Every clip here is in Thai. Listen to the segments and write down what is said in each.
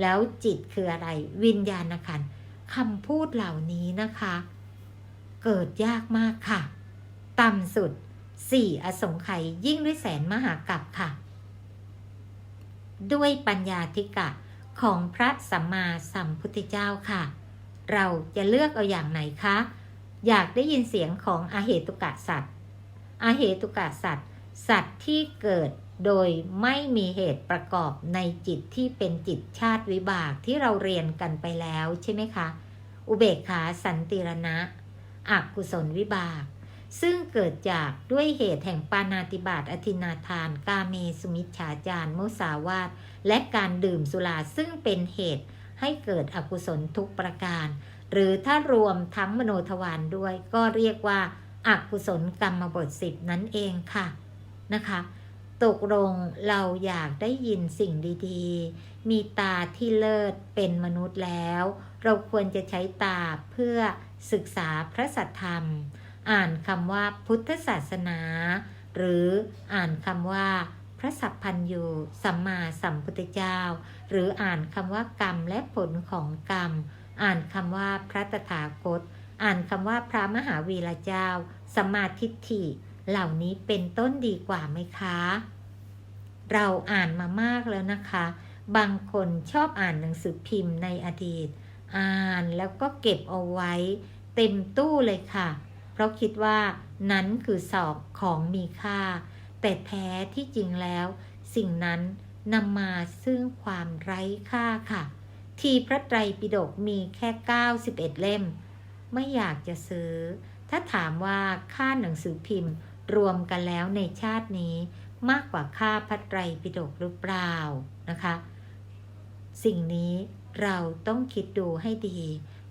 แล้วจิตคืออะไร วิญญาณขันคำพูดเหล่านี้นะคะ เกิดยากมากค่ะ ต่ำสุดสี่อสงไขยยิ่งด้วยแสนมหากัปค่ะ ด้วยปัญญาธิกะของพระสัมมาสัมพุทธเจ้าค่ะ เราจะเลือกเอาอย่างไหนคะ อยากได้ยินเสียงของอาเหตุกะสัตว์อาเหตุกะสัตว์ สัตว์ที่เกิด โดยไม่มีเหตุประกอบในจิตที่เป็นจิตชาติวิบากที่เราเรียนกันไปแล้วใช่ไหมคะ อุเบกขาสันติรณะอักุศลวิบาก ซึ่งเกิดจากด้วยเหตุแห่งปานาติบาตอธินาทาน กาเมสุมิชฌาจารมุสาวาทและการดื่มสุราซึ่งเป็นเหตุให้เกิดอกุศลทุกประการ หรือถ้ารวมทั้งมโนทวารด้วย ก็เรียกว่าอากุศลกรรมบทสิบนั่นเองค่ะนะคะ ตกลงเราอยากได้ยินสิ่งดีๆ มีตาที่เลิศเป็นมนุษย์แล้ว เราควรจะใช้ตาเพื่อศึกษาพระสัทธรรม อ่านคำว่าพุทธศาสนา หรืออ่านคำว่าพระสัพพันยูสัมมาสัมพุทธเจ้า หรืออ่านคำว่ากรรมและผลของกรรม อ่านคำว่าพระตถาคต อ่านคำว่าพระมหาวีระเจ้าสมมาทิฏฐิ เหล่านี้เป็นต้นดีกว่าไหมคะ เราอ่านมามากแล้วนะคะ บางคนชอบอ่านหนังสือพิมพ์ในอดีต อ่านแล้วก็เก็บเอาไว้ เต็มตู้เลยค่ะ เพราะคิดว่านั้นคือสอบของมีค่า แต่แท้ที่จริงแล้ว สิ่งนั้นนำมาซึ่งความไร้ค่าค่ะ ทีพระไตรปิฎกมีแค่ 91 เล่ม ไม่อยากจะซื้อ ถ้าถามว่าค่าหนังสือพิมพ์ รวมกันแล้วในชาตินี้มากกว่าค่าพระไตรปิฎกหรือเปล่านะคะ สิ่งนี้เราต้องคิดดูให้ดี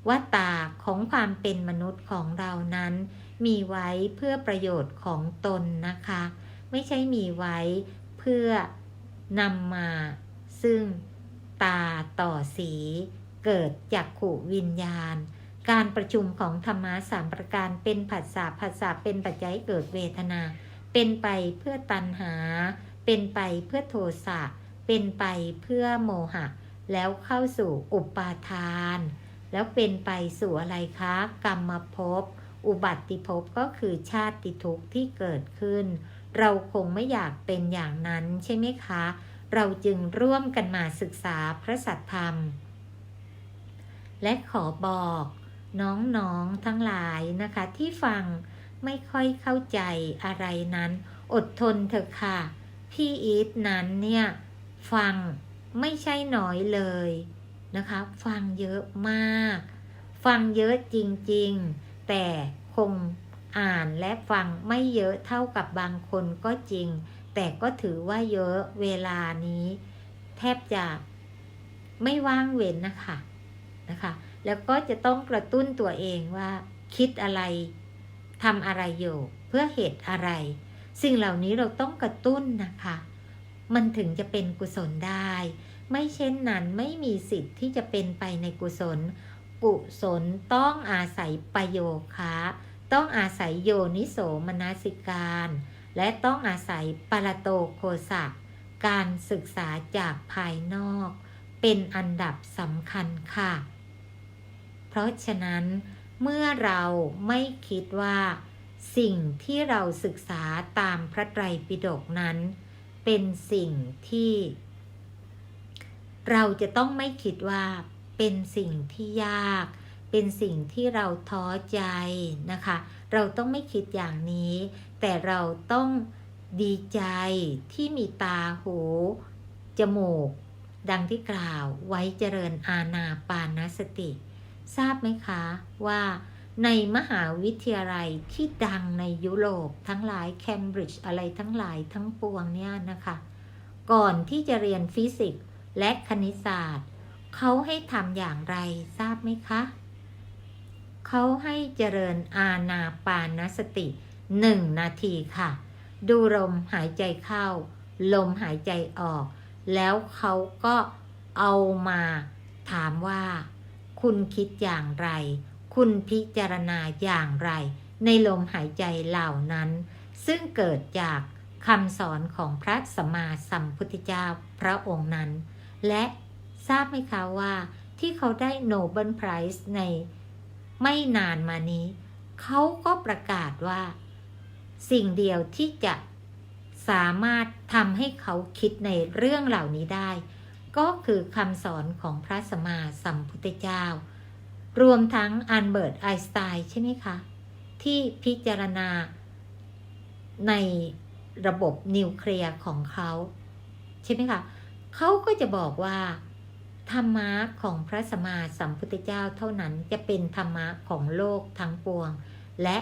ว่าตาของความเป็นมนุษย์ของเรานั้น มีไว้เพื่อประโยชน์ของตนนะคะ ไม่ใช่มีไว้เพื่อนำมา ซึ่งตาต่อสีเกิดจากขุวิญญาณ การประชุมของธรรมะสามประการเป็นผัสสะผัสสะเป็นปัจจัยเกิดเวทนา เป็นไปเพื่อตัณหา เป็นไปเพื่อโทสะเป็นไปเพื่อโมหะ แล้วเข้าสู่อุปาทาน แล้วเป็นไปสู่อะไรคะ กรรมภพอุบัติภพก็คือชาติทุกข์ที่เกิดขึ้น เราคงไม่อยากเป็นอย่างนั้นใช่ไหมคะ เราจึงร่วมกันมาศึกษาพระสัทธรรม และขอบอก น้องๆทั้งหลายนะคะที่ฟังไม่ค่อยเข้าใจอะไรนั้น อดทนเถอะค่ะ พี่อีทนั้นเนี่ยฟังไม่ใช่น้อยเลยนะคะ ฟังเยอะมาก ฟังเยอะจริงๆ แต่คงอ่านและฟังไม่เยอะเท่ากับบางคนก็จริง แต่ก็ถือว่าเยอะเวลานี้ แทบจะไม่ว่างเว้นนะคะนะคะ แล้วก็จะต้องกระตุ้นตัวเองว่า คิดอะไรทำอะไรอยู่ เพื่อเหตุอะไร สิ่งเหล่านี้เราต้องกระตุ้นนะคะ มันถึงจะเป็นกุศลได้ ไม่เช่นนั้นไม่มีสิทธิ์ที่จะเป็นไปในกุศล กุศลต้องอาศัยประโยคะต้องอาศัยโยนิโสมนสิการ และต้องอาศัยปรโตโคสะการศึกษาจากภายนอก เป็นอันดับสำคัญค่ะ เพราะฉะนั้นเมื่อเราไม่คิดว่า สิ่งที่เราศึกษาตามพระไตรปิฎกนั้น เป็นสิ่งที่ เราจะต้องไม่คิดว่าเป็นสิ่งที่ยาก เป็นสิ่งที่เราท้อใจนะคะ เราต้องไม่คิดอย่างนี้ แต่เราต้องดีใจที่มีตาหู จมูก ดังที่กล่าวไว้เจริญอาณาปานสติ ทราบไหมคะว่าในมหาวิทยาลัยที่ดังในยุโรปทั้งหลายเคมบริดจ์อะไรทั้งหลายทั้งปวงเนี่ยนะคะ ก่อนที่จะเรียนฟิสิกส์และคณิตศาสตร์ เขาให้ทำอย่างไรทราบไหมคะ เขาให้เจริญอาณาปานสติหนึ่งนาทีค่ะ ดูลมหายใจเข้า ลมหายใจออก แล้วเขาก็เอามาถามว่า คุณคิดอย่างไร คุณพิจารณาอย่างไร ในลมหายใจเหล่านั้น ซึ่งเกิดจากคำสอนของพระสัมมาสัมพุทธเจ้าพระองค์นั้น และทราบไหมคะว่าที่เขาได้โนเบิลไพรส์ในไม่นานมานี้ เขาก็ประกาศว่า สิ่งเดียวที่จะสามารถทำให้เขาคิดในเรื่องเหล่านี้ได้ ก็คือคำสอนของพระสัมมาสัมพุทธเจ้า รวมทั้งอันเบิร์ตไอน์สไตน์ใช่ไหมคะ ที่พิจารณาในระบบนิวเคลียร์ของเขา ใช่ไหมคะเขาก็จะบอกว่า ธรรมะของพระสัมมาสัมพุทธเจ้าเท่านั้นจะเป็นธรรมะของโลกทั้งปวง และ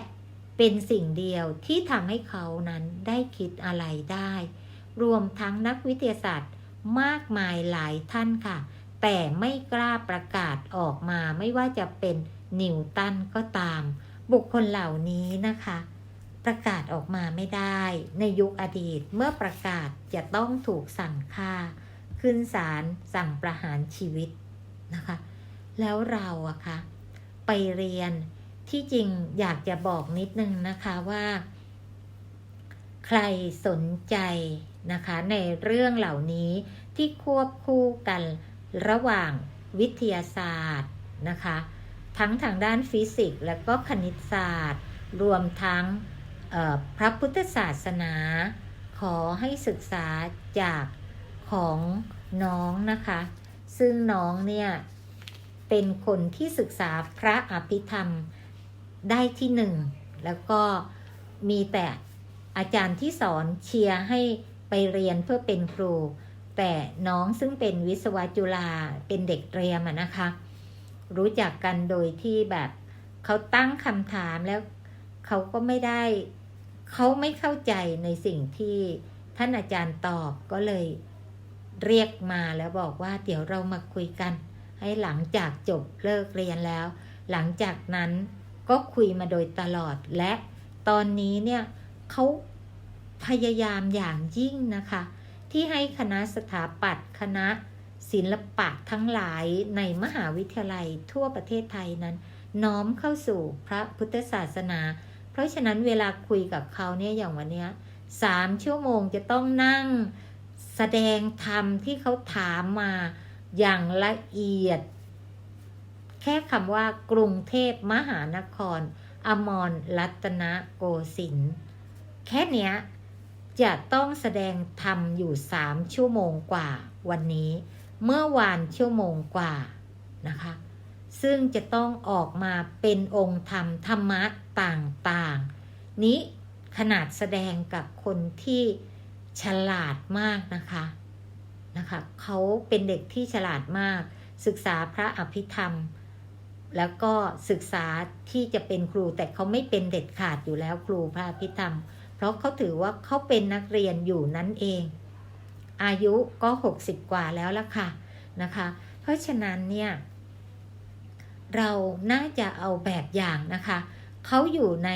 เป็นสิ่งเดียวที่ทำให้เขานั้นได้คิดอะไรได้ รวมทั้งนักวิทยาศาสตร์ มากมายหลายท่านค่ะ แต่ไม่กล้าประกาศออกมาไม่ว่าจะเป็นนิวตันก็ตาม บุคคลเหล่านี้นะคะ ประกาศออกมาไม่ได้ ในยุคอดีตเมื่อประกาศจะต้องถูกสั่งฆ่า ขึ้นศาลสั่งประหารชีวิตนะคะ แล้วเราอะคะไปเรียนที่จริงอยากจะบอกนิดนึงนะคะว่า ใครสนใจ นะคะในเรื่องเหล่านี้ที่ควบคู่กันระหว่างวิทยาศาสตร์นะคะทั้งทางด้านฟิสิกส์และก็คณิตศาสตร์ รวมทั้งพระพุทธศาสนา ขอให้ศึกษาจากของน้องนะคะ ซึ่งน้องเนี่ยเป็นคนที่ศึกษาพระอภิธรรมได้ที่หนึ่งแล้วก็มีแต่อาจารย์ที่สอนเชียร์ให้ ไปเรียนเพื่อเป็นครู แต่น้องซึ่งเป็นวิศวะจุฬาเป็นเด็กเตรียมนะคะ รู้จักกันโดยที่แบบเขาตั้งคำถามแล้วเขาก็ไม่ได้เขาไม่เข้าใจในสิ่งที่ท่านอาจารย์ตอบก็เลยเรียกมาแล้วบอกว่าเดี๋ยวเรามาคุยกัน ให้หลังจากจบเลิกเรียนแล้ว หลังจากนั้นก็คุยมาโดยตลอดและตอนนี้เนี่ยเขา พยายามอย่างยิ่งนะคะ ที่ให้คณะสถาปัตย์คณะศิลปะทั้งหลายในมหาวิทยาลัยทั่วประเทศไทยนั้น น้อมเข้าสู่พระพุทธศาสนา เพราะฉะนั้นเวลาคุยกับเขาเนี่ยอย่างวันนี้สามชั่วโมงจะต้องนั่งแสดงธรรมที่เขาถามมาอย่างละเอียด แค่คำว่ากรุงเทพมหานคร อมรรัตนโกสินทร์แค่เนี้ย จะต้องแสดงธรรมอยู่สามชั่วโมงกว่า วันนี้ เมื่อวานชั่วโมงกว่านะคะ ซึ่งจะต้องออกมาเป็นองค์ธรรมธรรมะต่างๆ นี้ขนาดแสดงกับคนที่ฉลาดมากนะคะนะคะเขาเป็นเด็กที่ฉลาดมาก ศึกษาพระอภิธรรม แล้วก็ศึกษาที่จะเป็นครูแต่เขาไม่เป็นเด็ดขาดอยู่แล้วครูพระอภิธรรมเพราะเขาถือว่าเขาเป็นนักเรียนอยู่นั่นเอง อายุก็ 60 กว่าแล้วละค่ะนะคะ เพราะฉะนั้นเนี่ยเราน่าจะเอาแบบอย่างนะคะ เขาอยู่ใน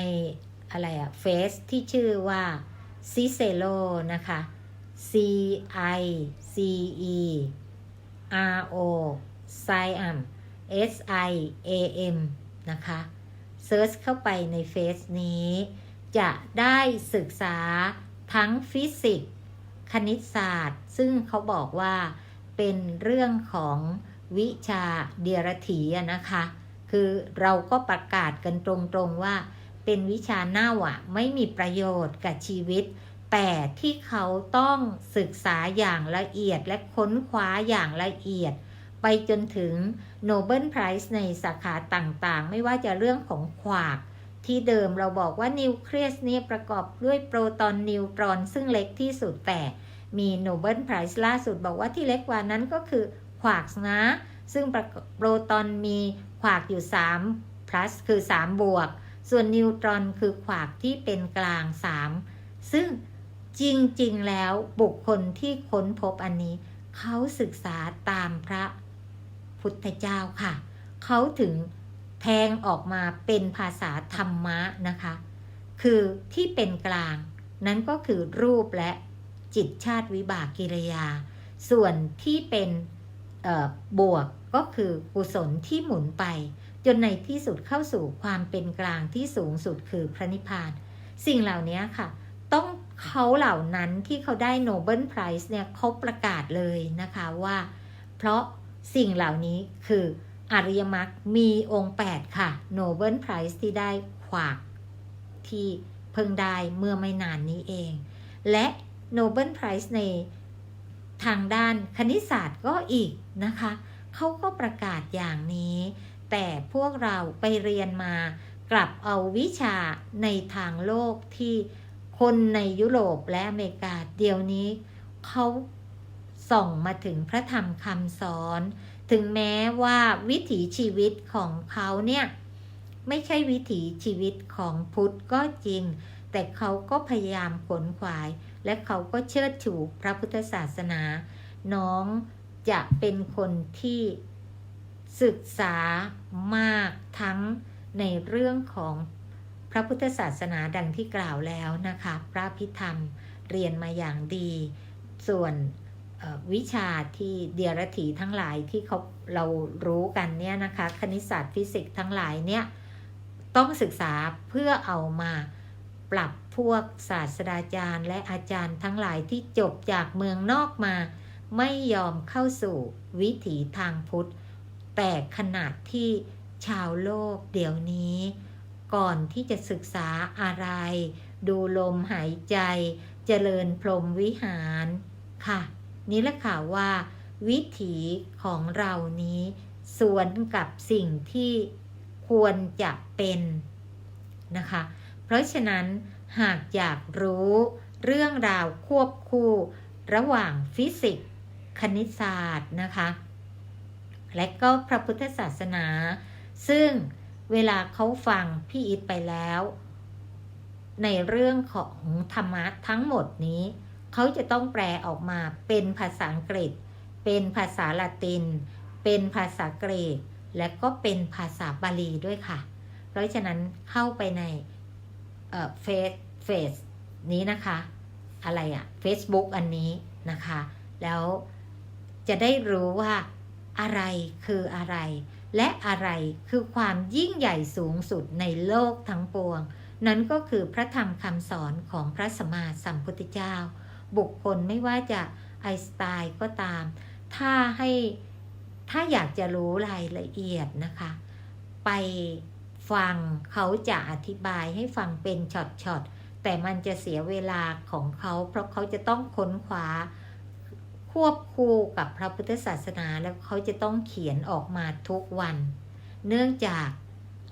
อะไรอะเฟซที่ชื่อว่าซิเซโลนะคะ C I C E R O s i a m S I A M นะคะเซิร์ชเข้าไปในเฟซนี้ จะได้ศึกษาทั้งฟิสิกส์คณิตศาสตร์ ซึ่งเขาบอกว่าเป็นเรื่องของวิชาเดียรถีนะคะ คือเราก็ประกาศกันตรงๆว่า เป็นวิชาเน่าอะไม่มีประโยชน์กับชีวิต แต่ที่เขาต้องศึกษาอย่างละเอียดและค้นคว้าอย่างละเอียด ไปจนถึงโนเบิลไพรส์ในสาขาต่างๆ ไม่ว่าจะเรื่องของขวาก ที่เดิมเราบอกว่านิวเคลียสเนี่ยประกอบด้วยโปรตอนนิวตรอน ซึ่งเล็กที่สุดแต่มีโนเบิลไพรส์ล่าสุดบอกว่าที่เล็กกว่านั้นก็คือขวากนะ ซึ่งโปรตอนมีขวากอยู่ 3 plus คือ 3 บวก ส่วนนิวตรอนคือขวากที่เป็นกลาง 3 ซึ่งจริงๆแล้วบุคคลที่ค้นพบอันนี้ เขาศึกษาตามพระพุทธเจ้าค่ะ เขาถึง แทงออกมาเป็นภาษาธรรมะนะคะ คือที่เป็นกลางนั้นก็คือรูปและจิตชาติวิบากกิริยา ส่วนที่เป็นบวกก็คือกุศลที่หมุนไป จนในที่สุดเข้าสู่ความเป็นกลางที่สูงสุดคือพระนิพพาน สิ่งเหล่านี้ค่ะ ต้องเขาเหล่านั้นที่เขาได้โนเบิลไพรส์เนี่ยเขาประกาศเลยนะคะว่า เพราะสิ่งเหล่านี้คือ อริยมรรคมีองค์ 8 ค่ะโนเบิลไพรส์ที่ได้ขวากที่เพิ่งได้เมื่อไม่นานนี้เอง และโนเบิลไพรส์ในทางด้านคณิตศาสตร์ก็อีกนะคะเขาก็ประกาศอย่างนี้ แต่พวกเราไปเรียนมากลับเอาวิชาในทางโลกที่คนในยุโรปและอเมริกาเดี๋ยวนี้เขาส่งมาถึงพระธรรมคำสอน ถึงแม้ว่าวิถีชีวิตของเขาเนี่ยไม่ใช่วิถีชีวิตของพุทธก็จริง แต่เขาก็พยายามขนขวาย และเขาก็เชิดชูพระพุทธศาสนา น้องจะเป็นคนที่ศึกษามากทั้งในเรื่องของพระพุทธศาสนาดังที่กล่าวแล้วนะคะ พระพิธรรมเรียนมาอย่างดี ส่วน วิชาที่เดียรถีทั้งหลายที่เขาเรารู้กันเนี่ยนะคะคณิตศาสตร์ฟิสิกส์ทั้งหลายเนี่ยต้องศึกษาเพื่อเอามาปรับพวกศาสตราจารย์ และอาจารย์ทั้งหลายที่จบจากเมืองนอกมา ไม่ยอมเข้าสู่วิถีทางพุทธ แต่ขนาดที่ชาวโลกเดี๋ยวนี้ ก่อนที่จะศึกษาอะไร ดูลมหายใจ เจริญพรมวิหารค่ะ นี่แหละค่ะว่า วิถีของเรานี้สวนกับสิ่งที่ควรจะเป็นนะคะ เพราะฉะนั้นหากอยากรู้เรื่องราวควบคู่ระหว่างฟิสิกส์คณิตศาสตร์นะคะ และก็พระพุทธศาสนา ซึ่งเวลาเขาฟังพี่อิทไปแล้ว ในเรื่องของธรรมะทั้งหมดนี้ เขาจะต้องแปลออกมาเป็นภาษาอังกฤษ เป็นภาษาละติน เป็นภาษากรีกและก็เป็นภาษาบาลีด้วยค่ะ เพราะฉะนั้นเข้าไปในเฟซเฟซนี้นะคะ อะไรอะ Facebook อันนี้นะคะ แล้วจะได้รู้ว่าอะไรคืออะไร และอะไรคือความยิ่งใหญ่สูงสุดในโลกทั้งปวง นั้นก็คือพระธรรมคำสอนของพระสมมาสัมพุทธเจ้า บุคคลไม่ว่าจะไอสไตล์ก็ตาม ถ้าให้ถ้าอยากจะรู้รายละเอียดนะคะ ไปฟังเขาจะอธิบายให้ฟังเป็นช็อตๆ แต่มันจะเสียเวลาของเขา เพราะเขาจะต้องค้นคว้าควบคู่กับพระพุทธศาสนาแล้วเขาจะต้องเขียนออกมาทุกวัน เนื่องจาก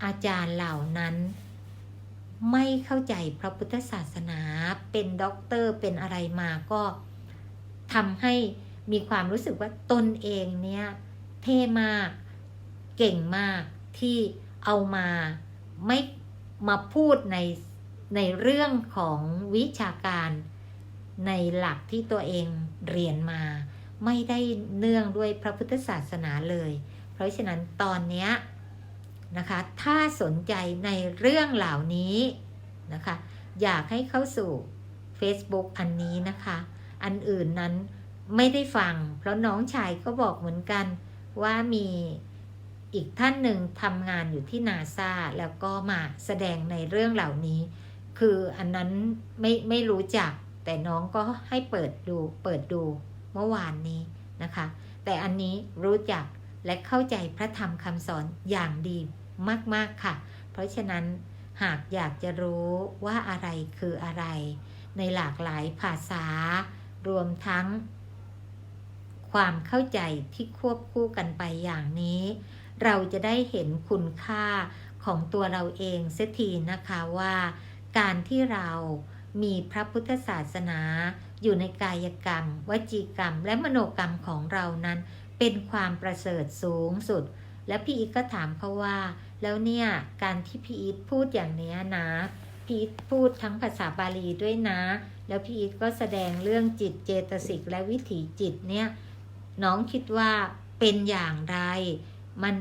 อาจารย์เหล่านั้น ไม่เข้าใจพระพุทธศาสนา เป็นด็อกเตอร์เป็นอะไรมาก็ทำให้มีความรู้สึกว่าตนเองเนี่ยเท่มาก เก่งมากที่เอามาไม่มาพูดในในเรื่องของวิชาการในหลักที่ตัวเองเรียนมา ไม่ได้เนื่องด้วยพระพุทธศาสนาเลย เพราะฉะนั้นตอนเนี้ย นะคะ ถ้าสนใจในเรื่องเหล่านี้นะคะ อยากให้เข้าสู่ Facebook อันนี้นะคะ อันอื่นนั้นไม่ได้ฟัง เพราะน้องชายก็บอกเหมือนกันว่ามีอีกท่านหนึ่งทำงานอยู่ที่นาซาแล้วก็มาแสดงในเรื่องเหล่านี้ คืออันนั้นไม่ไม่รู้จัก แต่น้องก็ให้เปิดดูเปิดดูเมื่อวานนี้นะคะ แต่อันนี้รู้จักและเข้าใจพระธรรมคำสอนอย่างดี มาก ๆ ค่ะ เพราะฉะนั้นหากอยากจะรู้ว่าอะไรคืออะไร ในหลากหลายภาษา รวมทั้ง ความเข้าใจที่ควบคู่กันไปอย่างนี้ เราจะได้เห็นคุณค่าของตัวเราเองเสียทีนะคะว่า การที่เรามีพระพุทธศาสนา อยู่ในกายกรรม วจีกรรม และมโนกรรมของเรานั้น เป็นความประเสริฐสูงสุด และพี่อีทก็ถามเขาว่า แล้วเนี่ยการที่พี่อีทพูดอย่างเนี้ยนะพี่อีทพูดทั้งภาษาบาลีด้วยนะ แล้วพี่อีทก็แสดงเรื่องจิตเจตสิกและวิถีจิตเนี่ย น้องคิดว่าเป็นอย่างไร มัน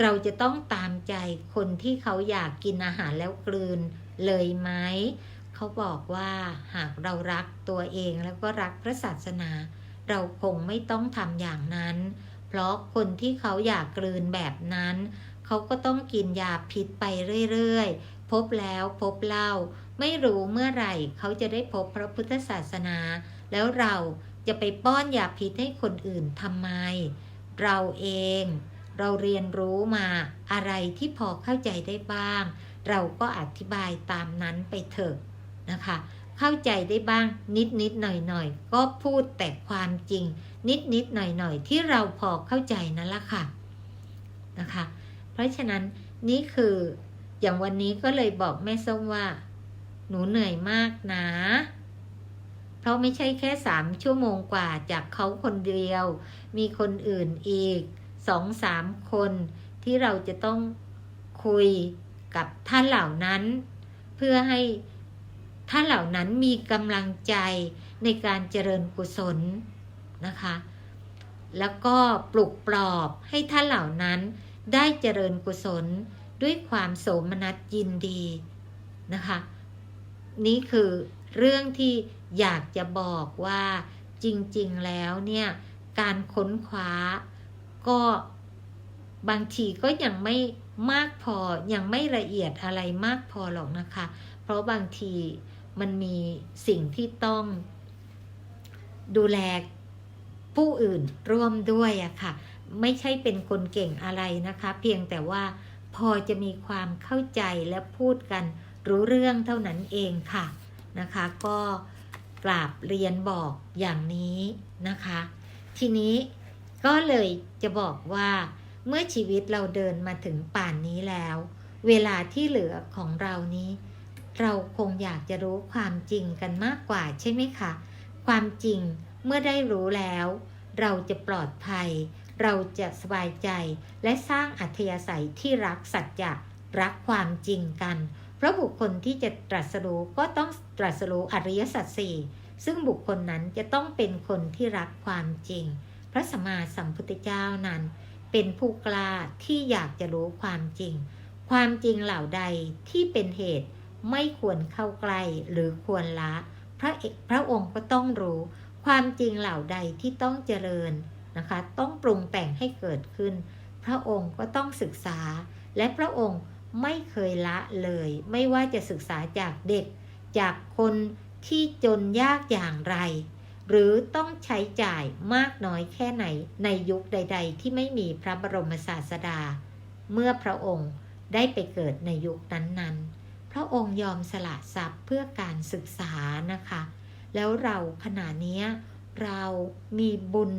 เราจะต้องตามใจคนที่เขาอยากกินอาหารแล้วกลืนเลยไหม เขาบอกว่าหากเรารักตัวเองแล้วก็รักพระศาสนา เราคงไม่ต้องทำอย่างนั้น เพราะคนที่เขาอยากกลืนแบบนั้น เขาก็ต้องกินยาพิษไปเรื่อยๆ พบแล้วพบเล่า ไม่รู้เมื่อไหร่เขาจะได้พบพระพุทธศาสนา แล้วเราจะไปป้อนยาพิษให้คนอื่นทำไม เราเอง เราเรียนรู้มาอะไรที่พอเข้าใจได้บ้าง เราก็อธิบายตามนั้นไปเถอะนะคะ เข้าใจได้บ้างนิดนิดหน่อยหน่อยก็พูดแต่ความจริง นิดนิดหน่อยหน่อยที่เราพอเข้าใจนั่นละค่ะนะคะ เพราะฉะนั้นนี่คืออย่างวันนี้ก็เลยบอกแม่ส้มว่า หนูเหนื่อยมากนะ เพราะไม่ใช่แค่สามชั่วโมงกว่าจากเขาคนเดียว มีคนอื่นอีกสองสามคนที่เราจะต้องคุยกับท่านเหล่านั้น เพื่อให้ท่านเหล่านั้นมีกำลังใจในการเจริญกุศล นะคะ แล้วก็ปลุกปลอบให้ท่านเหล่านั้นได้เจริญกุศลด้วยความโสมนัสยินดีนะคะ นี่คือเรื่องที่อยากจะบอกว่าจริงๆแล้วเนี่ยการค้นคว้าก็บางทีก็ยังไม่มากพอยังไม่ละเอียดอะไรมากพอหรอกนะคะ เพราะบางทีมันมีสิ่งที่ต้องดูแล ผู้อื่นร่วมด้วยอะค่ะ ไม่ใช่เป็นคนเก่งอะไรนะคะ เพียงแต่ว่าพอจะมีความเข้าใจและพูดกันรู้เรื่องเท่านั้นเองค่ะนะคะ ก็กราบเรียนบอกอย่างนี้นะคะ ทีนี้ก็เลยจะบอกว่าเมื่อชีวิตเราเดินมาถึงป่านนี้แล้ว เวลาที่เหลือของเรานี้ เราคงอยากจะรู้ความจริงกันมากกว่าใช่ไหมคะ ความจริง เมื่อได้รู้แล้ว เราจะปลอดภัย เราจะสบายใจ และสร้างอัธยาศัยที่รักสัจจะรักความจริงกัน เพราะบุคคลที่จะตรัสรู้ก็ต้องตรัสรู้อริยสัจสี่ซึ่งบุคคลนั้นจะต้องเป็นคนที่รักความจริง พระสัมมาสัมพุทธเจ้านั้น เป็นผู้กล้าที่อยากจะรู้ความจริง ความจริงเหล่าใดที่เป็นเหตุไม่ควรเข้าใกล้หรือควรละ พระเอกพระองค์ก็ต้องรู้ ความจริงเหล่าใดที่ต้องเจริญนะคะ ต้องปรุงแต่งให้เกิดขึ้น พระองค์ก็ต้องศึกษา และพระองค์ไม่เคยละเลย ไม่ว่าจะศึกษาจากเด็ก จากคนที่จนยากอย่างไร หรือต้องใช้จ่ายมากน้อยแค่ไหนในยุคใด ๆ ที่ไม่มีพระบรมศาสดา เมื่อพระองค์ได้ไปเกิดในยุคนั้นๆ พระองค์ยอมสละทรัพย์เพื่อการศึกษานะคะ แล้วเราขณะนี้เรามีบุญ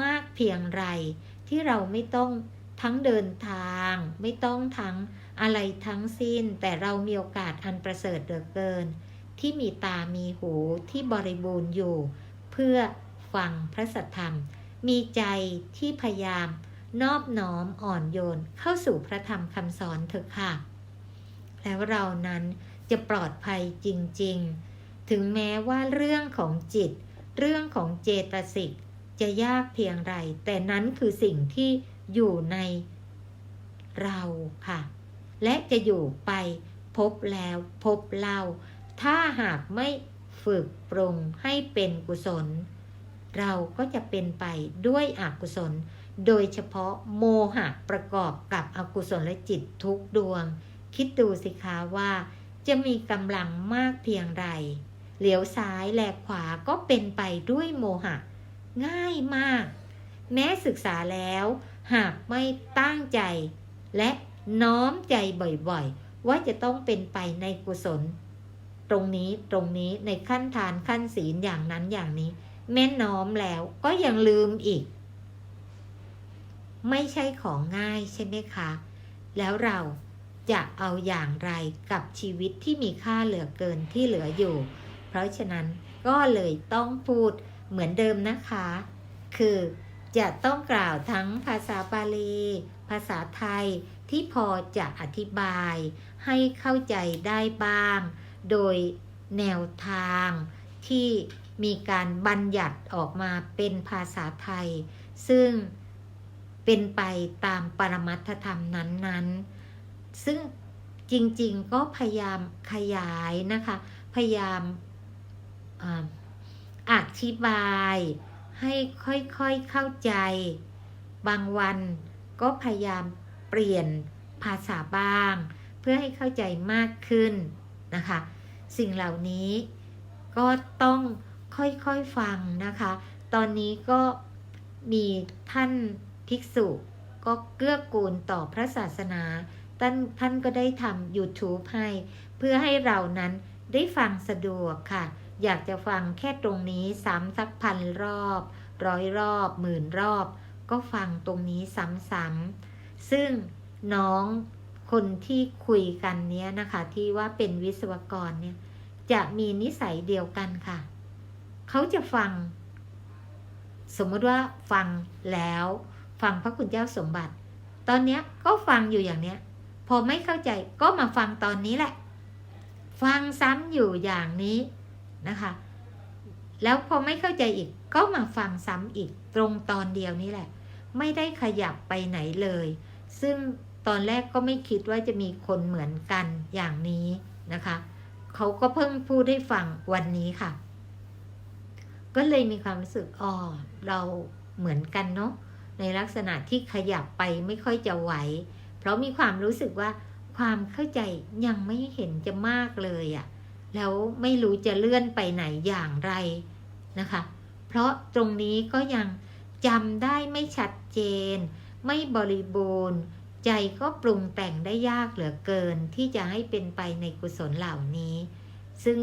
มากเพียงไร ที่เราไม่ต้องทั้งเดินทาง ไม่ต้องทั้งอะไรทั้งสิ้น แต่เรามีโอกาสอันประเสริฐเหลือเกิน ที่มีตามีหูที่บริบูรณ์อยู่ เพื่อฟังพระสัทธรรม มีใจที่พยายาม นอบน้อมอ่อนโยนเข้าสู่พระธรรมคำสอนเถอะค่ะ แล้วเรานั้นจะปลอดภัยจริง ๆ ถึงแม้ว่าเรื่องของจิต เรื่องของเจตสิกจะยากเพียงไร แต่นั้นคือสิ่งที่อยู่ในเราค่ะ และจะอยู่ไปพบแล้วพบเล่า ถ้าหากไม่ฝึกปรุงให้เป็นกุศล เราก็จะเป็นไปด้วยอกุศล โดยเฉพาะโมหะประกอบกับอกุศลจิตทุกดวง คิดดูสิคะว่าจะมีกำลังมากเพียงไร เหลียวซ้ายแลขวาก็เป็นไปด้วยโมหะ ง่ายมาก แม้ศึกษาแล้ว หากไม่ตั้งใจ และน้อมใจบ่อยๆ ว่าจะต้องเป็นไปในกุศล ตรงนี้ตรงนี้ในขั้นทานขั้นศีลอย่างนั้นอย่างนี้ แม่น้อมแล้วก็ยังลืมอีก ไม่ใช่ของง่ายใช่ไหมคะ แล้วเราจะเอาอย่างไรกับชีวิตที่มีค่าเหลือเกินที่เหลืออยู่ ราะฉะนั้นก็เลยต้องพูดเหมือนเดิมนะคะ คือจะต้องกล่าวทั้งภาษาบาลี ภาษาไทยที่พอจะอธิบายให้เข้าใจได้บ้าง โดยแนวทางที่มีการบัญญัติออกมาเป็นภาษาไทย ซึ่งเป็นไปตามปรมัตธรรมนั้นๆ ซึ่งจริงๆก็พยายามขยายนะคะ พยายาม อธิบายให้ค่อยๆเข้าใจ บางวันก็พยายามเปลี่ยนภาษาบ้าง เพื่อให้เข้าใจมากขึ้นนะคะ สิ่งเหล่านี้ก็ต้องค่อยๆฟังนะคะ ตอนนี้ก็มีท่านภิกษุก็เกื้อกูลต่อพระศาสนา ท่านท่านก็ได้ทำ YouTube ให้ เพื่อให้เรานั้นได้ฟังสะดวกค่ะ อยากจะฟังแค่ตรงนี้ซ้ำสักพันรอบ ร้อยรอบหมื่นรอบ ก็ฟังตรงนี้ซ้ำๆซึ่งน้องคนที่คุยกันเนี้ยนะคะ ที่ว่าเป็นวิศวกรเนี่ย จะมีนิสัยเดียวกันค่ะ เขาจะฟัง สมมติว่าฟังแล้ว ฟังพระคุณเจ้าสมบัติ ตอนเนี้ยก็ฟังอยู่อย่างเนี้ย พอไม่เข้าใจก็มาฟังตอนนี้แหละ ฟังซ้ำอยู่อย่างนี้ นะคะ แล้วพอไม่เข้าใจอีกก็มาฟังซ้ำอีกตรงตอนเดียวนี้แหละ ไม่ได้ขยับไปไหนเลย ซึ่งตอนแรกก็ไม่คิดว่าจะมีคนเหมือนกันอย่างนี้นะคะเขาก็เพิ่งพูดให้ฟังวันนี้ค่ะ ก็เลยมีความรู้สึกอ๋อเราเหมือนกันเนาะในลักษณะที่ขยับไปไม่ค่อยจะไหว เพราะมีความรู้สึกว่าความเข้าใจยังไม่เห็นจะมากเลยอะ่ะ แล้วไม่รู้จะเลื่อนไปไหนอย่างไรนะคะ เพราะตรงนี้ก็ยังจำได้ไม่ชัดเจน ไม่บริบูรณ์ ใจก็ปรุงแต่งได้ยากเหลือเกินที่จะให้เป็นไปในกุศลเหล่านี้ ซึ่ง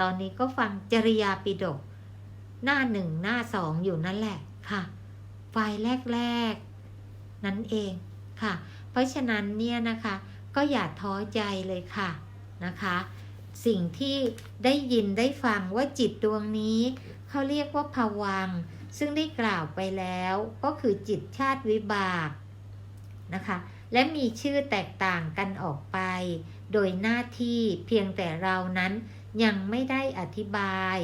ตอนนี้ก็ฟังจริยาปิฎกหน้าหนึ่งหน้าสองอยู่นั่นแหละค่ะไฟล์แรก ๆ นั่นเองค่ะ เพราะฉะนั้นเนี่ยนะคะก็อย่าท้อใจเลยค่ะนะคะ สิ่งที่ได้ยินได้ฟังว่าจิตดวงนี้เขาเรียกว่าภวัง ซึ่งได้กล่าวไปแล้วก็คือจิตชาติวิบากนะคะ และมีชื่อแตกต่างกันออกไป โดยหน้าที่เพียงแต่เรานั้นยังไม่ได้อธิบาย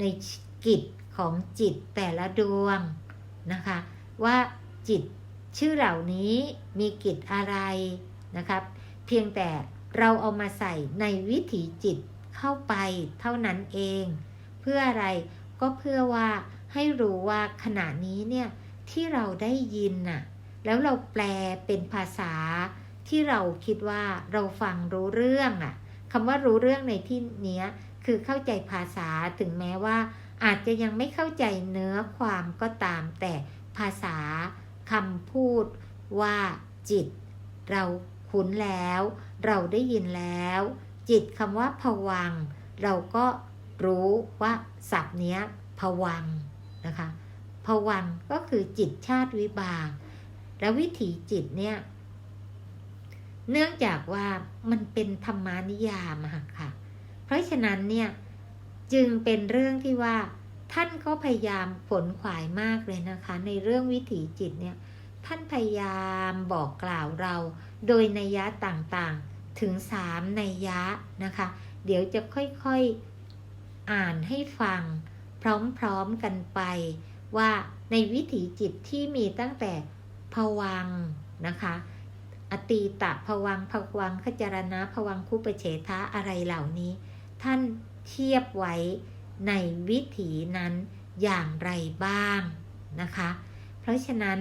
ในกิจของจิตแต่ละดวงนะคะ ว่าจิตชื่อเหล่านี้มีกิจอะไรนะครับ เพียงแต่ เราเอามาใส่ในวิถีจิตเข้าไปเท่านั้นเอง เพื่ออะไรก็เพื่อว่าให้รู้ว่าขณะนี้เนี่ยที่เราได้ยินน่ะแล้วเราแปลเป็นภาษาที่เราคิดว่าเราฟังรู้เรื่องอะคำว่ารู้เรื่องในที่นี้คือเข้าใจภาษาถึงแม้ว่า อาจจะยังไม่เข้าใจเนื้อความก็ตาม แต่ภาษาคำพูดว่าจิต เราคุ้นแล้ว เราได้ยินแล้ว จิตคำว่าผวัง เราก็รู้ว่าศัพท์นี้ผวังนะคะผวังก็คือจิตชาติวิบาก แล้ววิถีจิตเนี่ย เนื่องจากว่ามันเป็นธรรมานิยามค่ะ เพราะฉะนั้นเนี่ยจึงเป็นเรื่องที่ว่าท่านก็พยายามผลขวายมากเลยนะคะ ในเรื่องวิถีจิตเนี่ย ท่านพยายามบอกกล่าวเราโดยนัยยะต่างๆ ถึงสามนัยะนะคะ เดี๋ยวจะค่อยๆออ่านให้ฟัง พร้อมๆกันไป ว่าในวิถีจิตที่มีตั้งแต่ผวังนะคะ อตีตะผวังผวังขจารณะผวังคุปเฉทะอะไรเหล่านี้ ท่านเทียบไว้ในวิถีนั้นอย่างไรบ้างนะคะ เพราะฉะนั้น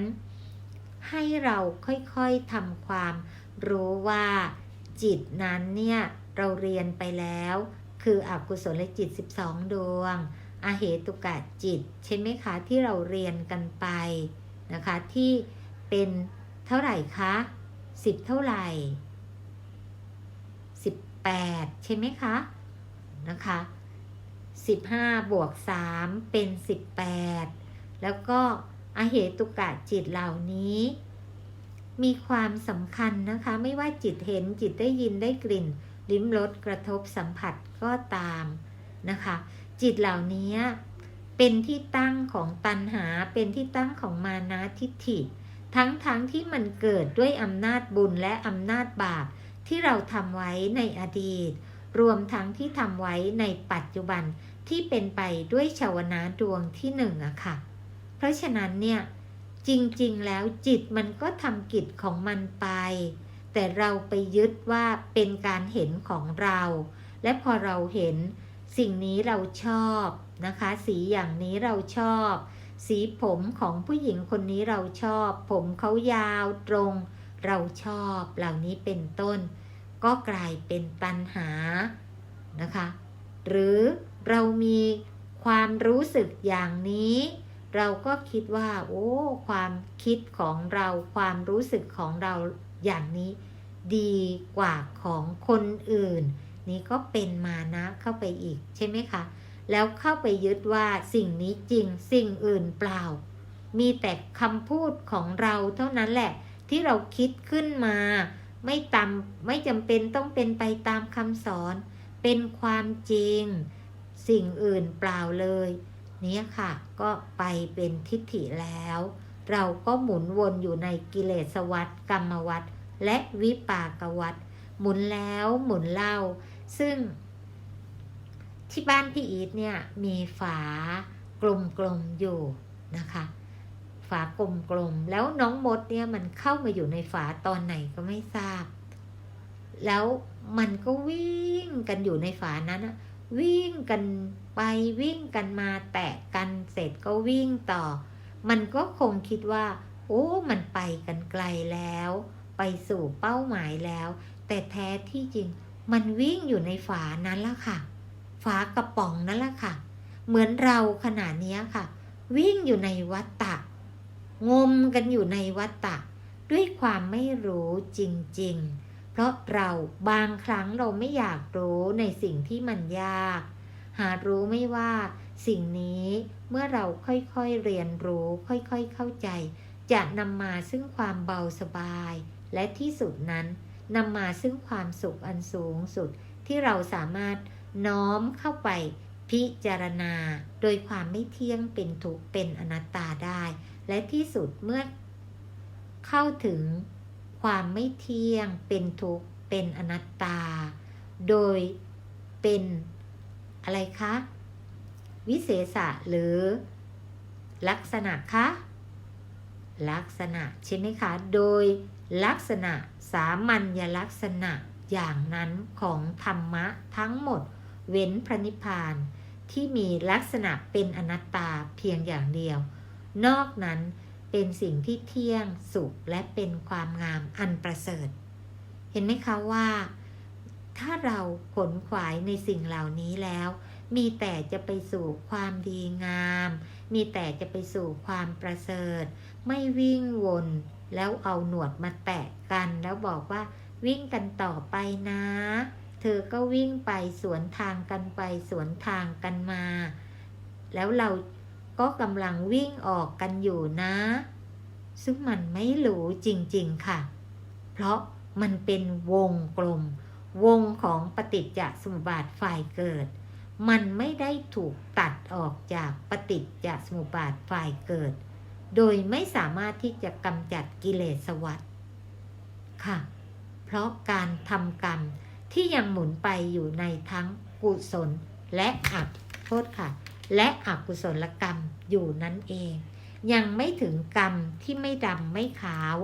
ให้เราค่อยๆทำความรู้ว่า จิตนั้นเนี่ยเราเรียนไปแล้ว คืออกุศลจิต 12 ดวงอาเหตุกะจิต ใช่ไหมคะที่เราเรียนกันไปนะคะที่เป็นเท่าไหร่คะ10 เท่าไหร่ 18 ใช่ไหมคะนะคะ15 บวก 3 เป็น 18 แล้วก็อาเหตุกะจิตเหล่านี้ มีความสำคัญนะคะ ไม่ว่าจิตเห็นจิตได้ยินได้กลิ่น ลิ้มรสกระทบสัมผัสก็ตามนะคะ จิตเหล่านี้เป็นที่ตั้งของตัณหาเป็นที่ตั้งของมานะทิฏฐิ ทั้งๆทที่มันเกิดด้วยอำนาจบุญและอำนาจบาปที่เราทำไว้ในอดีต รวมทั้งที่ทำไว้ในปัจจุบันที่เป็นไปด้วยชาวนะดวงที่หนึ่งอะค่ะ เพราะฉะนั้นเนี่ย จริงๆ แล้วจิตมันก็ทำกิจของมันไป แต่เราไปยึดว่าเป็นการเห็นของเรา และพอเราเห็นสิ่งนี้เราชอบนะคะ สีอย่างนี้เราชอบ สีผมของผู้หญิงคนนี้เราชอบ ผมเขายาวตรง เราชอบเหล่านี้เป็นต้น ก็กลายเป็นตัณหานะคะ หรือเรามีความรู้สึกอย่างนี้ เราก็คิดว่า โอ้ ความคิดของเราความรู้สึกของเราอย่างนี้ ดีกว่าของคนอื่น นี่ก็เป็นมานะเข้าไปอีกใช่ไหมคะ แล้วเข้าไปยึดว่าสิ่งนี้จริงสิ่งอื่นเปล่า มีแต่คำพูดของเราเท่านั้นแหละ ที่เราคิดขึ้นมา ไม่ตามไม่จำเป็นต้องเป็นไปตามคำสอน เป็นความจริง สิ่งอื่นเปล่าเลย นี้ค่ะ ก็ไปเป็นทิฏฐิแล้ว เราก็หมุนวนอยู่ในกิเลสวัฏกรรมวัฏและวิปากวัฏหมุนแล้วหมุนเล่า ซึ่ง ที่บ้านพี่อีทเนี่ยมีฝากลมๆอยู่นะคะ ฝากลมๆแล้วน้องมดเนี่ยมันเข้ามาอยู่ในฝาตอนไหนก็ไม่ทราบ แล้วมันก็วิ่งกันอยู่ในฝานั้นอะ วิ่งกันไปวิ่งกันมาแตะกันเสร็จก็วิ่งต่อ มันก็คงคิดว่า โอ้ มันไปกันไกลแล้ว ไปสู่เป้าหมายแล้ว แต่แท้ที่จริง มันวิ่งอยู่ในฝานั้นละค่ะ ฝากระป๋องนั่นละค่ะ เหมือนเราขนาดนี้ค่ะ วิ่งอยู่ในวัฏฏะงมกันอยู่ในวัฏฏะด้วยความไม่รู้จริง ๆ เพราะเราบางครั้งเราไม่อยากรู้ในสิ่งที่มันยาก หารู้ไม่ว่าสิ่งนี้เมื่อเราค่อยๆเรียนรู้ ค่อยๆเข้าใจ จะนำมาซึ่งความเบาสบาย และที่สุดนั้นนำมาซึ่งความสุขอันสูงสุดที่เราสามารถน้อมเข้าไปพิจารณา โดยความไม่เที่ยงเป็นทุกเป็นอนัตตาได้ และที่สุดเมื่อเข้าถึง ความไม่เที่ยง เป็นทุกข์ เป็นอนัตตา โดยเป็นอะไรคะ วิเศษะหรือ ลักษณะคะลักษณะใช่ไหมคะ โดยลักษณะสามัญลักษณะอย่างนั้นของธรรมะทั้งหมด เว้นพระนิพพานที่มีลักษณะเป็นอนัตตาเพียงอย่างเดียว นอกนั้น เป็นสิ่งที่เที่ยงสุขและเป็นความงามอันประเสริฐ เห็นไหมคะว่า ถ้าเราขนขวายในสิ่งเหล่านี้แล้ว มีแต่จะไปสู่ความดีงาม มีแต่จะไปสู่ความประเสริฐ ไม่วิ่งวนแล้วเอาหนวดมาแตะกันแล้วบอกว่าวิ่งกันต่อไปนะ เธอก็วิ่งไปสวนทางกันไปสวนทางกันมา แล้วเรา ก็กำลังวิ่งออกกันอยู่นะ ซึ่งมันไม่รู้จริงๆค่ะ เพราะมันเป็นวงกลม วงของปฏิจจสมุปบาทฝ่ายเกิด มันไม่ได้ถูกตัดออกจากปฏิจจสมุปบาทฝ่ายเกิด โดยไม่สามารถที่จะกำจัดกิเลสวัฏค่ะ เพราะการทำกรรมที่ยังหมุนไปอยู่ในทั้งกุศลและอักโทษค่ะ และอกุศลกรรมอยู่นั่นเอง ยังไม่ถึงกรรมที่ไม่ดำไม่ขาว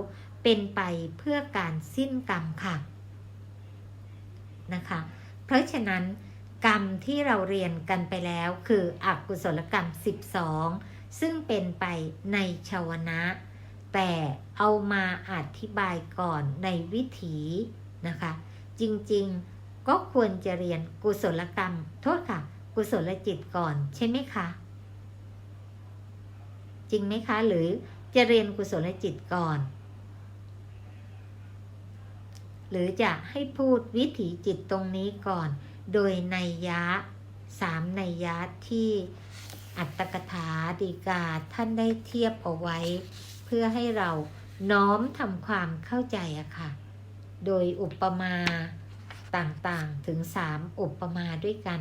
เป็นไปเพื่อการสิ้นกรรมค่ะนะคะ เพราะฉะนั้นกรรมที่เราเรียนกันไปแล้วคืออกุศลกรรม 12 ซึ่งเป็นไปในชาวนะ แต่เอามาอธิบายก่อนในวิถีนะคะ จริงๆก็ควรจะเรียนกุศลกรรมโทษค่ะ กุศลจิตก่อนใช่ไหมคะ จริงไหมคะ หรือจะเรียนกุศลจิตก่อน หรือจะให้พูดวิถีจิตตรงนี้ก่อน โดยในยะสามในยยะที่อัตตกถาดีกาท่านได้เทียบเอาไว้ เพื่อให้เราน้อมทำความเข้าใจอะค่ะ โดยอุปมาต่างๆถึงสามอุปมาด้วยกัน